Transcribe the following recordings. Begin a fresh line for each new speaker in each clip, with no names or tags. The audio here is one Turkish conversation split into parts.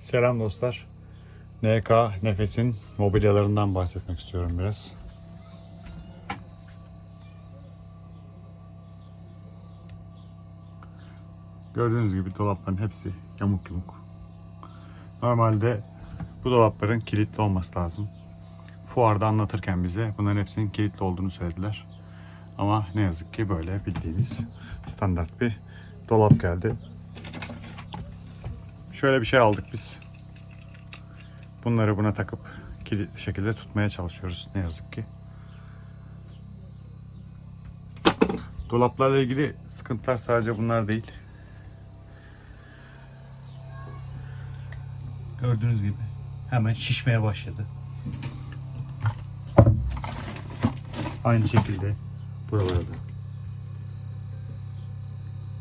Selam dostlar. NK Nefes'in mobilyalarından bahsetmek istiyorum biraz. Gördüğünüz gibi dolapların hepsi yamuk yumuk. Normalde bu dolapların kilitli olması lazım. Fuarda anlatırken bize bunların hepsinin kilitli olduğunu söylediler. Ama ne yazık ki böyle bildiğiniz standart bir dolap geldi. Şöyle bir şey aldık biz. Bunları buna takıp kilitli bir şekilde tutmaya çalışıyoruz ne yazık ki. Dolaplarla ilgili sıkıntılar sadece bunlar değil. Gördüğünüz gibi hemen şişmeye başladı. Aynı şekilde buralarda.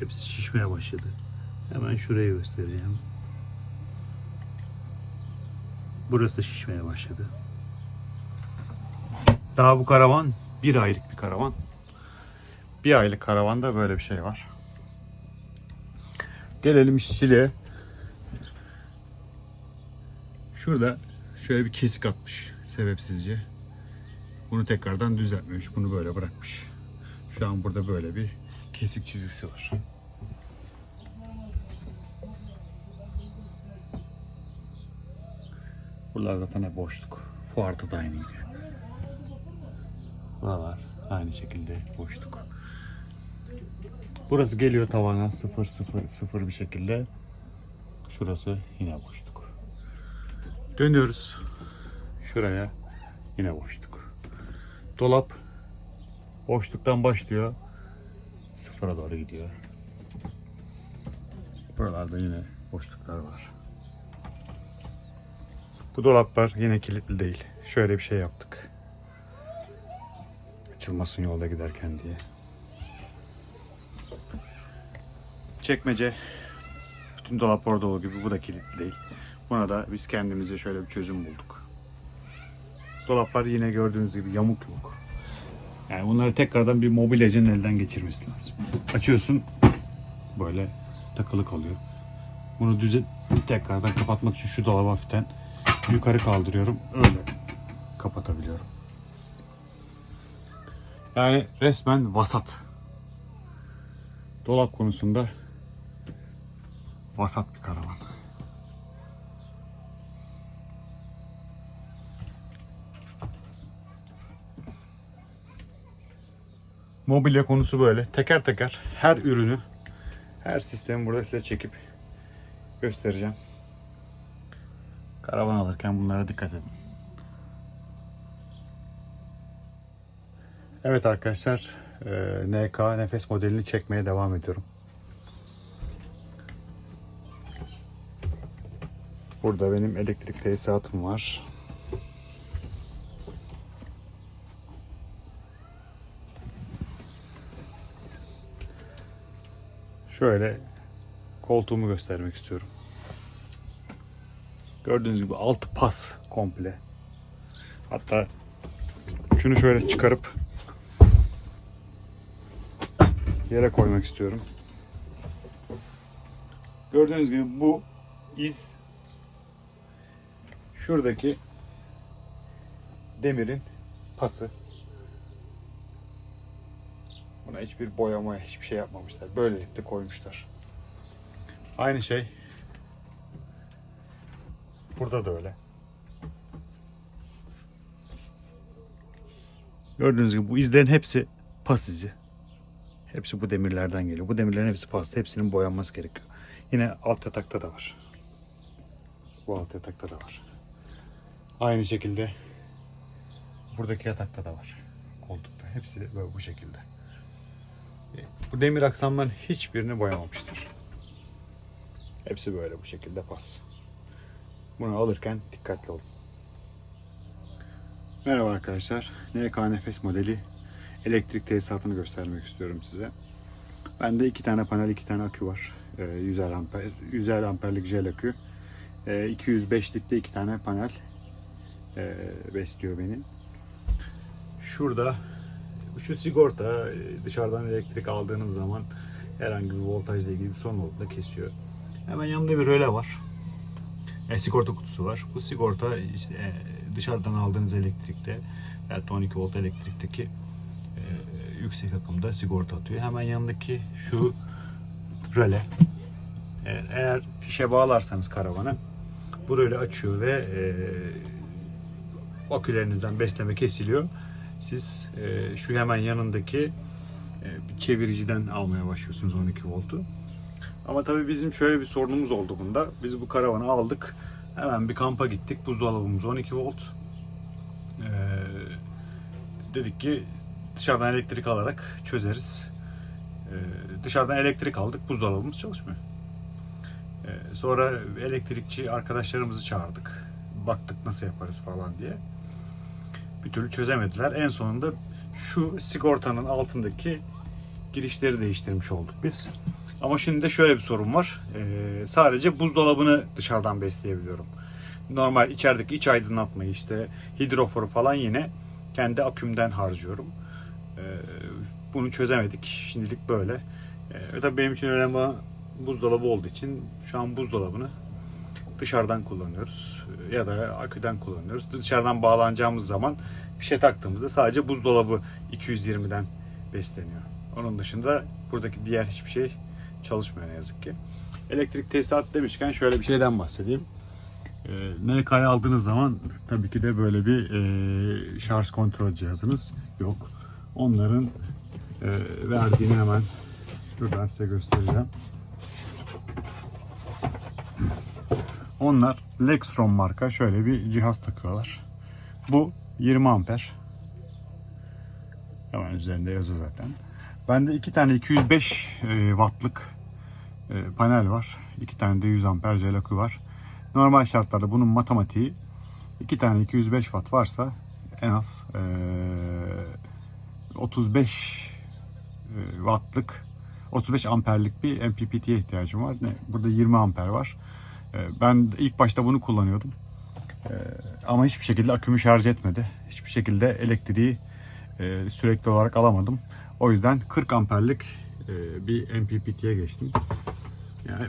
Hepsi şişmeye başladı. Hemen şurayı göstereceğim. Burası şişmeye başladı. Daha bu karavan bir aylık bir karavan. Bir aylık karavanda böyle bir şey var. Gelelim işçiliğe. Şurada şöyle bir kesik atmış sebepsizce. Bunu tekrardan düzeltmemiş. Bunu böyle bırakmış. Şu an burada böyle bir kesik çizgisi var. Buralar zaten hep boşluk. Fuarda da aynıydı. Buralar aynı şekilde boşluk. Burası geliyor tavana sıfır sıfır sıfır bir şekilde. Şurası yine boşluk. Dönüyoruz. Şuraya yine boşluk. Dolap boşluktan başlıyor. Sıfıra doğru gidiyor. Buralarda yine boşluklar var. Bu dolaplar yine kilitli değil. Şöyle bir şey yaptık. Açılmasın yolda giderken diye. Çekmece. Bütün dolap orada olduğu gibi bu da kilitli değil. Buna da biz kendimize şöyle bir çözüm bulduk. Dolaplar yine gördüğünüz gibi yamuk yumuk. Yani bunları tekrardan bir mobilyacının elden geçirmesi lazım. Açıyorsun böyle takılı kalıyor. Bunu düze tekrardan kapatmak için şu dolabı hafiften yukarı kaldırıyorum. Öyle kapatabiliyorum. Yani resmen vasat. Dolap konusunda vasat bir karavan. Mobilya konusu böyle. Teker teker her ürünü, her sistemi burada size çekip göstereceğim. Karavan alırken bunlara dikkat edin. Evet arkadaşlar, e, NK nefes modelini çekmeye devam ediyorum. Burada benim elektrik tesisatım var. Şöyle koltuğumu göstermek istiyorum. Gördüğünüz gibi altı pas komple. Hatta şunu şöyle çıkarıp yere koymak istiyorum. Gördüğünüz gibi bu iz şuradaki demirin pası. Buna hiçbir boyama, hiçbir şey yapmamışlar. Böylelikle koymuşlar. Aynı şey Burada da öyle. Gördüğünüz gibi bu izlerin hepsi pas izi. Hepsi bu demirlerden geliyor. Bu demirlerin hepsi paslı. Hepsinin boyanması gerekiyor. Yine alt yatakta da var. Bu alt yatakta da var. Aynı şekilde buradaki yatakta da var. Koltukta. Hepsi böyle bu şekilde. E, Bu demir aksamların hiçbirini boyamamıştır. Hepsi böyle bu şekilde pas. Bunu alırken dikkatli olun. Merhaba arkadaşlar. NK Nefes modeli elektrik tesisatını göstermek istiyorum size. Bende iki tane panel, iki tane akü var. Ee, 100 amper, 100 amperlik jel akü. Ee, 205'likte iki tane panel ee, besliyor beni. Şurada şu sigorta dışarıdan elektrik aldığınız zaman herhangi bir voltajla ilgili bir sorun olduğunda kesiyor. Hemen yanında bir röle var. E, sigorta kutusu var. Bu sigorta işte e, dışarıdan aldığınız elektrikte veya 12 volt elektrikteki e, yüksek akımda sigorta atıyor. Hemen yanındaki şu röle. Eğer, eğer fişe bağlarsanız karavana bu röle açıyor ve e, akülerinizden besleme kesiliyor. Siz e, şu hemen yanındaki e, çeviriciden almaya başlıyorsunuz 12 voltu. Ama tabii bizim şöyle bir sorunumuz oldu bunda. Biz bu karavanı aldık. Hemen bir kampa gittik. Buzdolabımız 12 volt. Ee, dedik ki dışarıdan elektrik alarak çözeriz. Ee, dışarıdan elektrik aldık. Buzdolabımız çalışmıyor. Ee, sonra elektrikçi arkadaşlarımızı çağırdık. Baktık nasıl yaparız falan diye. Bir türlü çözemediler. En sonunda şu sigortanın altındaki girişleri değiştirmiş olduk biz. Ama şimdi de şöyle bir sorun var. Ee, sadece buzdolabını dışarıdan besleyebiliyorum. Normal içerideki iç aydınlatmayı işte hidroforu falan yine kendi akümden harcıyorum. Ee, bunu çözemedik. Şimdilik böyle. Ee, tabii benim için önemli olan buzdolabı olduğu için şu an buzdolabını dışarıdan kullanıyoruz ya da aküden kullanıyoruz. Dışarıdan bağlanacağımız zaman fişe taktığımızda sadece buzdolabı 220'den besleniyor. Onun dışında buradaki diğer hiçbir şey çalışmıyor ne yazık ki. Elektrik tesisat demişken şöyle bir şeyden bahsedeyim. E, NK'yı aldığınız zaman tabii ki de böyle bir e, şarj kontrol cihazınız yok. Onların e, verdiğini hemen şuradan size göstereceğim. Onlar Lexron marka şöyle bir cihaz takıyorlar. Bu 20 amper. Hemen üzerinde yazıyor zaten. Bende iki tane 205 e, wattlık e, panel var. İki tane de 100 amper jel var. Normal şartlarda bunun matematiği iki tane 205 watt varsa en az e, 35 e, wattlık 35 amperlik bir MPPT'ye ihtiyacım var. Ne? Burada 20 amper var. Ben ilk başta bunu kullanıyordum. Ama hiçbir şekilde akümü şarj etmedi. Hiçbir şekilde elektriği e, sürekli olarak alamadım. O yüzden 40 amperlik e, bir MPPT'ye geçtim. Yani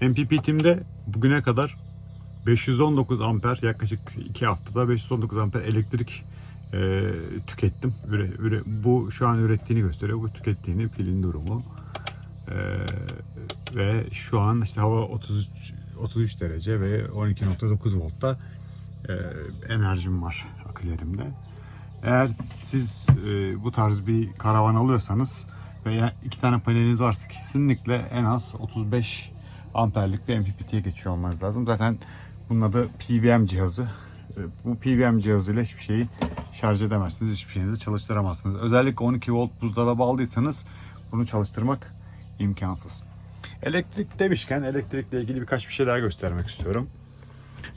MPPT'imde bugüne kadar 519 amper yaklaşık 2 haftada 519 amper elektrik e, tükettim. Üre, üre, bu şu an ürettiğini gösteriyor. Bu tükettiğini pilin durumu. E, ve şu an işte hava 33 33 derece ve 12.9 voltta e, enerjim var akülerimde. Eğer siz e, bu tarz bir karavan alıyorsanız veya iki tane paneliniz varsa kesinlikle en az 35 amperlik bir MPPT'ye geçiyor olmanız lazım. Zaten bunun adı PWM cihazı. E, bu PWM cihazıyla hiçbir şeyi şarj edemezsiniz. Hiçbir şeyinizi çalıştıramazsınız. Özellikle 12 volt buzdolabı aldıysanız bunu çalıştırmak imkansız. Elektrik demişken elektrikle ilgili birkaç bir şey daha göstermek istiyorum.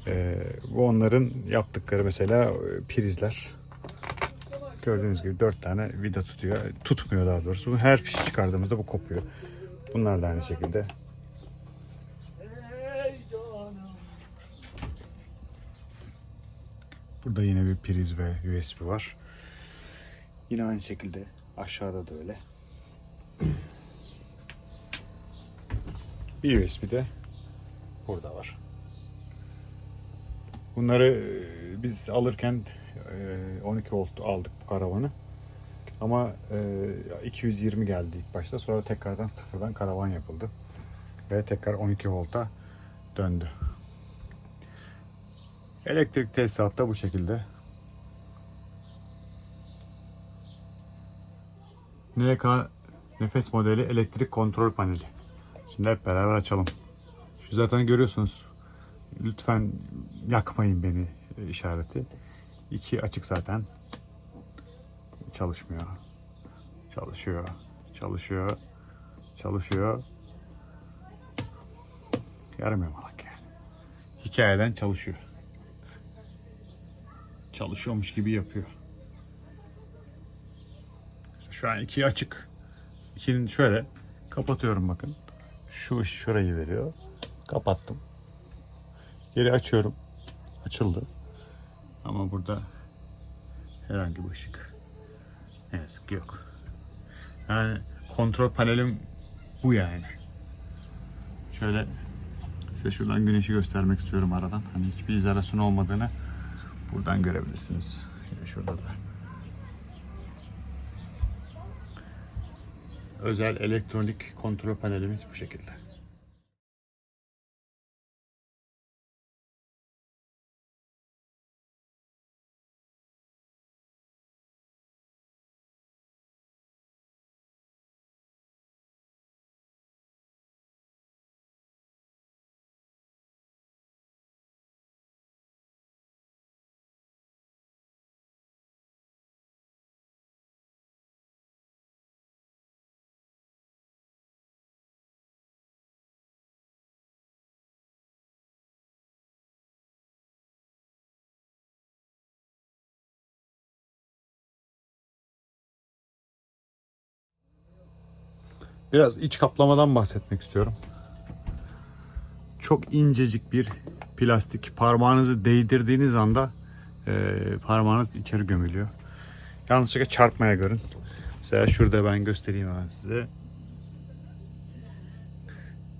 Ee, bu onların yaptıkları mesela e, prizler. Gördüğünüz gibi 4 tane vida tutuyor. Tutmuyor daha doğrusu. Her fiş çıkardığımızda bu kopuyor. Bunlar da aynı şekilde. Burada yine bir priz ve USB var. Yine aynı şekilde aşağıda da öyle. Bir USB de burada var. Bunları e, biz alırken 12 volt aldık bu karavanı. Ama e, 220 geldi ilk başta. Sonra tekrardan sıfırdan karavan yapıldı. Ve tekrar 12 volta döndü. Elektrik tesisat da bu şekilde. NK nefes modeli elektrik kontrol paneli. Şimdi hep beraber açalım. Şu zaten görüyorsunuz. Lütfen yakmayın beni işareti. İki açık zaten. Çalışmıyor. Çalışıyor. Çalışıyor. Çalışıyor. Yarım yamalak yani. Hikayeden çalışıyor. Çalışıyormuş gibi yapıyor. Şu an iki açık. İkinin şöyle kapatıyorum bakın. Şu şurayı veriyor. Kapattım. Geri açıyorum. Açıldı. Ama burada herhangi bir ışık ne yazık yok. Yani kontrol panelim bu yani. Şöyle Size şuradan güneşi göstermek istiyorum aradan. Hani hiçbir izolasyon olmadığını buradan görebilirsiniz. Yine şurada da. Özel elektronik kontrol panelimiz bu şekilde. Biraz iç kaplamadan bahsetmek istiyorum. Çok incecik bir plastik. Parmağınızı değdirdiğiniz anda e, parmağınız içeri gömülüyor. Yanlışlıkla çarpmaya görün. Mesela şurada ben göstereyim hemen size.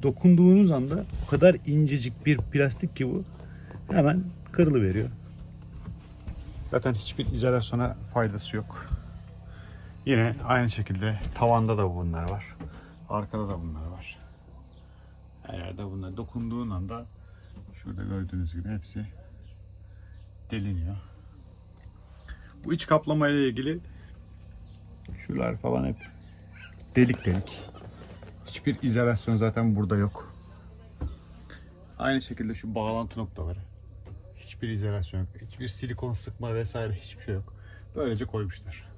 Dokunduğunuz anda o kadar incecik bir plastik ki bu hemen kırılıveriyor. Zaten hiçbir izolasyona faydası yok. Yine aynı şekilde tavanda da bunlar var. Arkada da bunlar var. Her yerde bunlar dokunduğun anda şurada gördüğünüz gibi hepsi deliniyor. Bu iç kaplama ile ilgili şuralar falan hep delik delik. Hiçbir izolasyon zaten burada yok. Aynı şekilde şu bağlantı noktaları. Hiçbir izolasyon yok. Hiçbir silikon sıkma vesaire hiçbir şey yok. Böylece koymuşlar.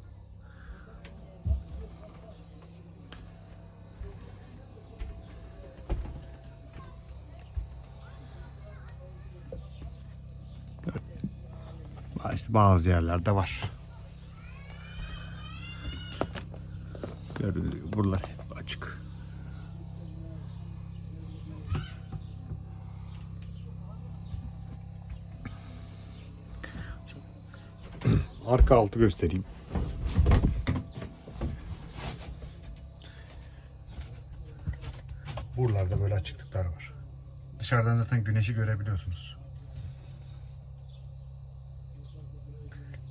Evet. İşte bazı yerlerde var. Gördüğünüz buralar hep açık. Arka altı göstereyim. Buralarda böyle açıklıklar var. Dışarıdan zaten güneşi görebiliyorsunuz.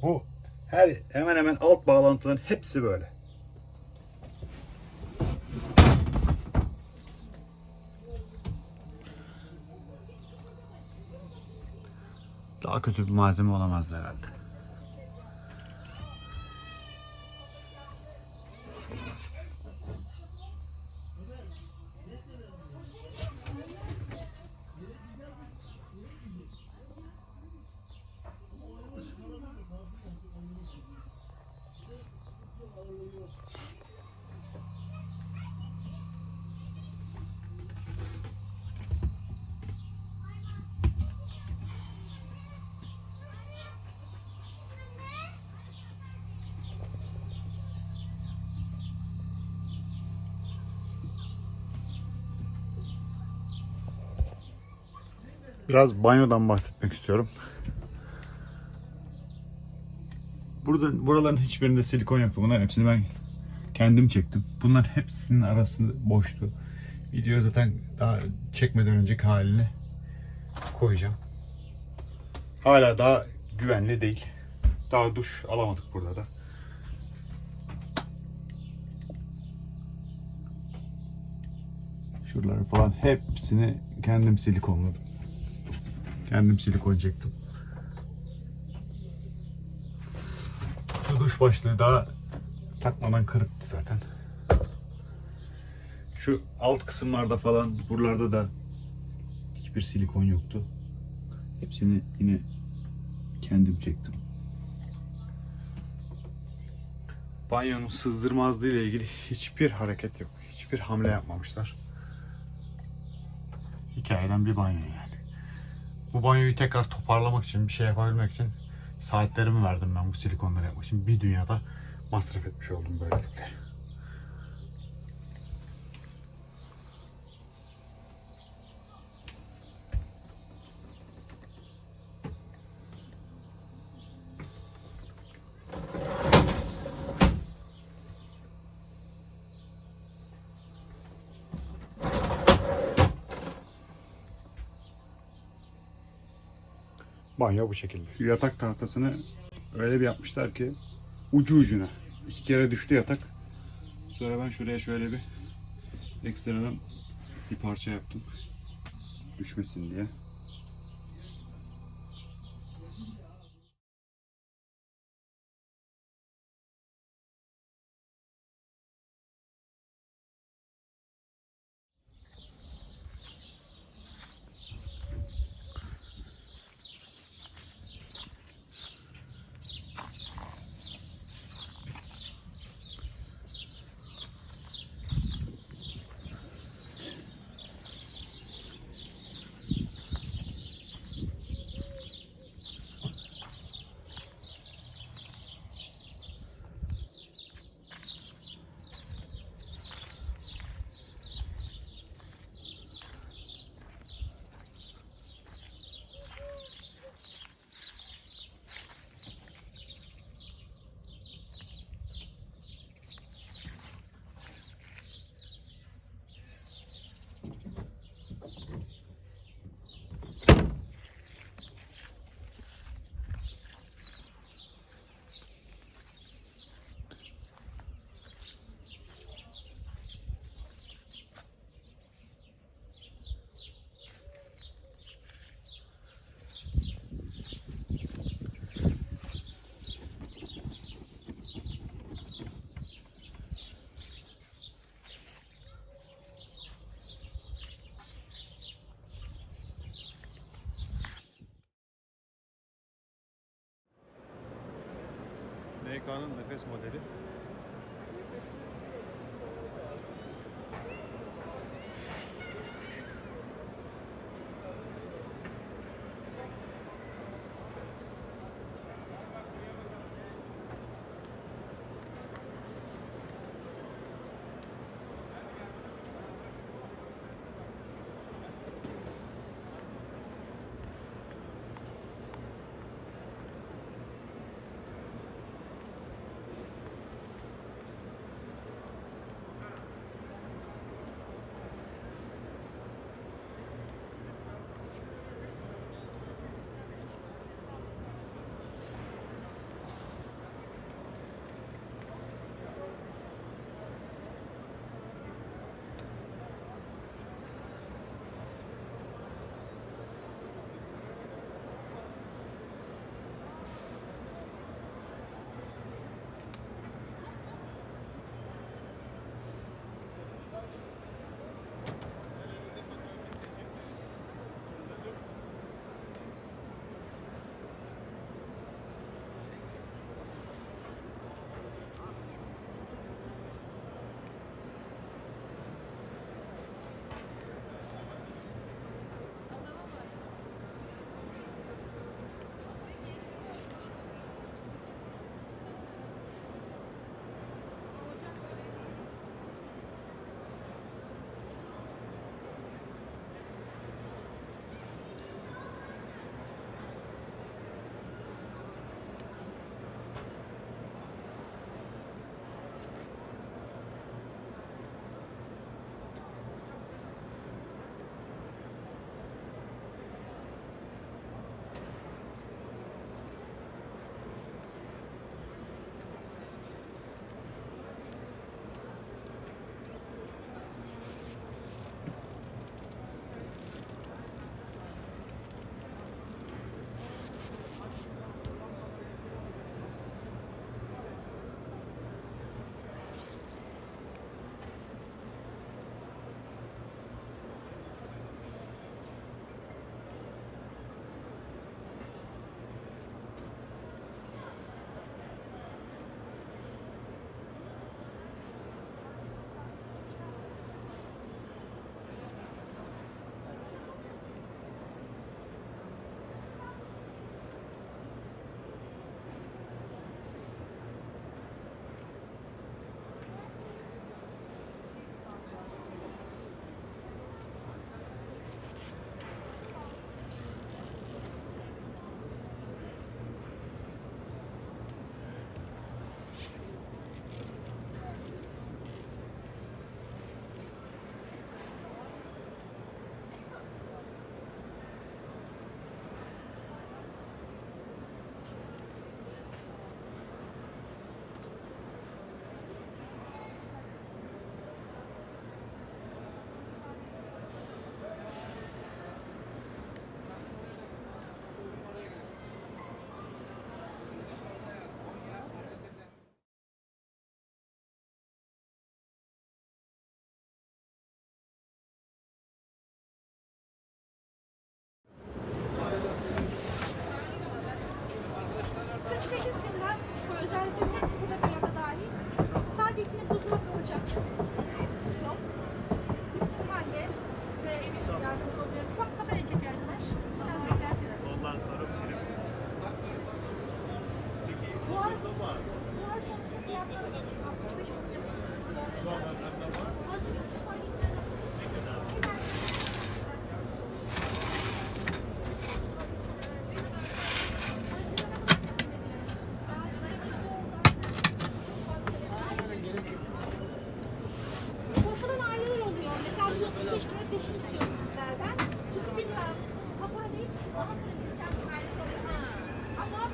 Bu her hemen hemen alt bağlantıların hepsi böyle. Daha kötü bir malzeme olamazdı herhalde. Biraz banyodan bahsetmek istiyorum. Burada buraların hiçbirinde silikon yoktu. Bunların hepsini ben kendim çektim. Bunların hepsinin arası boştu. Video zaten daha çekmeden önceki halini koyacağım. Hala daha güvenli değil. Daha duş alamadık burada da. Şuraları falan hepsini kendim silikonladım. Kendim silikon. Şu duş başlığı daha takmadan kırıktı zaten. Şu alt kısımlarda falan buralarda da hiçbir silikon yoktu. Hepsini yine kendim çektim. Banyonun sızdırmazlığı ile ilgili hiçbir hareket yok. Hiçbir hamle yapmamışlar. Hikayeden bir banyo yani. Bu banyoyu tekrar toparlamak için, bir şey yapabilmek için saatlerimi verdim ben bu silikonları yapmak için. Bir dünyada masraf etmiş oldum böylelikle. Banyo bu şekilde. Yatak tahtasını öyle bir yapmışlar ki ucu ucuna. İki kere düştü yatak. Sonra ben şuraya şöyle bir ekstradan bir parça yaptım. Düşmesin diye. NK'nın nefes modeli.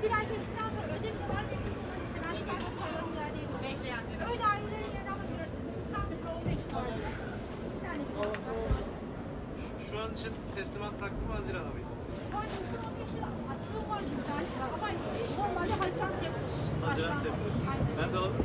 Bir ay geçtikten sonra ödemi var ve biz bunları istenen şu paranın geldiği bu. Öyle. Misal mesela 15 var. Bir tane
Şu an için teslimat takvimi Haziran'a mıydı?
Bankasının 15 lira açığı var. Ama normalde Haziran Temmuz.
Haziran Temmuz. Ben de alırım.